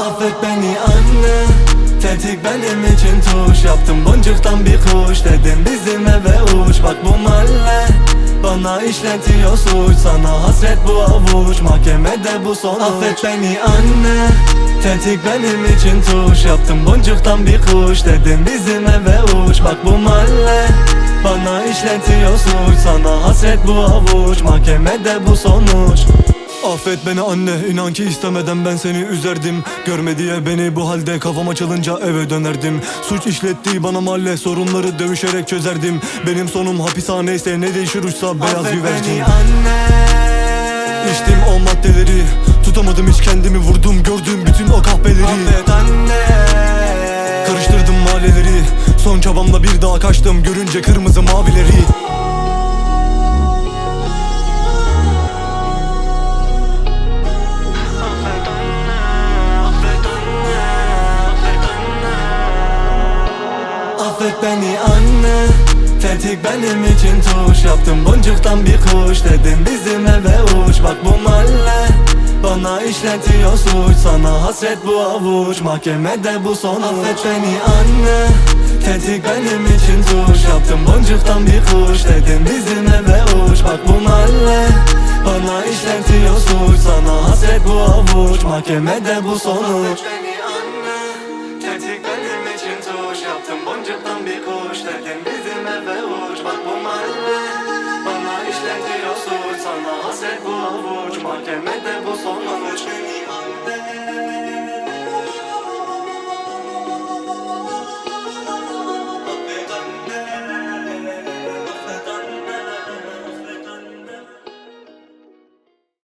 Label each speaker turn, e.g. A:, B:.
A: Affet beni anne. Tetik benim için tuş. Yaptım boncuktan bir kuş Dedim bizim eve uç. Bak bu mahalle bana işletiyor suç. Sana hasret bu avuç. Mahkemede bu sonuç. Affet beni anne. Tetik benim için tuş. Yaptım boncuktan bir kuş Dedim bizim eve uç. Bak bu mahalle bana işletiyor suç. Sana hasret bu avuç. Mahkemede bu sonuç Affet beni anne inan ki istemeden ben seni üzerdim. Görme diye beni bu halde kafam açılınca eve dönerdim. Suç işlettiği bana mahalle sorunları dövüşerek çözerdim. Benim sonum hapishaneyse ne değişir uçsa beyaz
B: Affet
A: güvercin
B: beni anne.
A: İçtim o maddeleri tutamadım hiç kendimi vurdum gördüm bütün o kahpeleri.
B: Affet anne.
A: Karıştırdım mahalleleri son çabamla bir daha kaçtım görünce kırmızı mavileri
B: Affet
A: beni anne. Tetik benim için tuş Yaptım boncuktan bir kuş Dedim bizim eve uç. Bak bu mahalle bana işletiyor suç. Sana hasret bu avuç. Mahkemede bu sonuç Affet beni anne. Tetik benim için tuş Yaptım boncuktan bir kuş Dedim bizim eve uç. Bak bu mahalle bana işletiyor suç. Sana hasret bu avuç. Mahkemede bu sonuç
B: Affet beni anne. Tetik benim için tuş Yaptım sonuç Mahkemede bu sonuç. Benim annem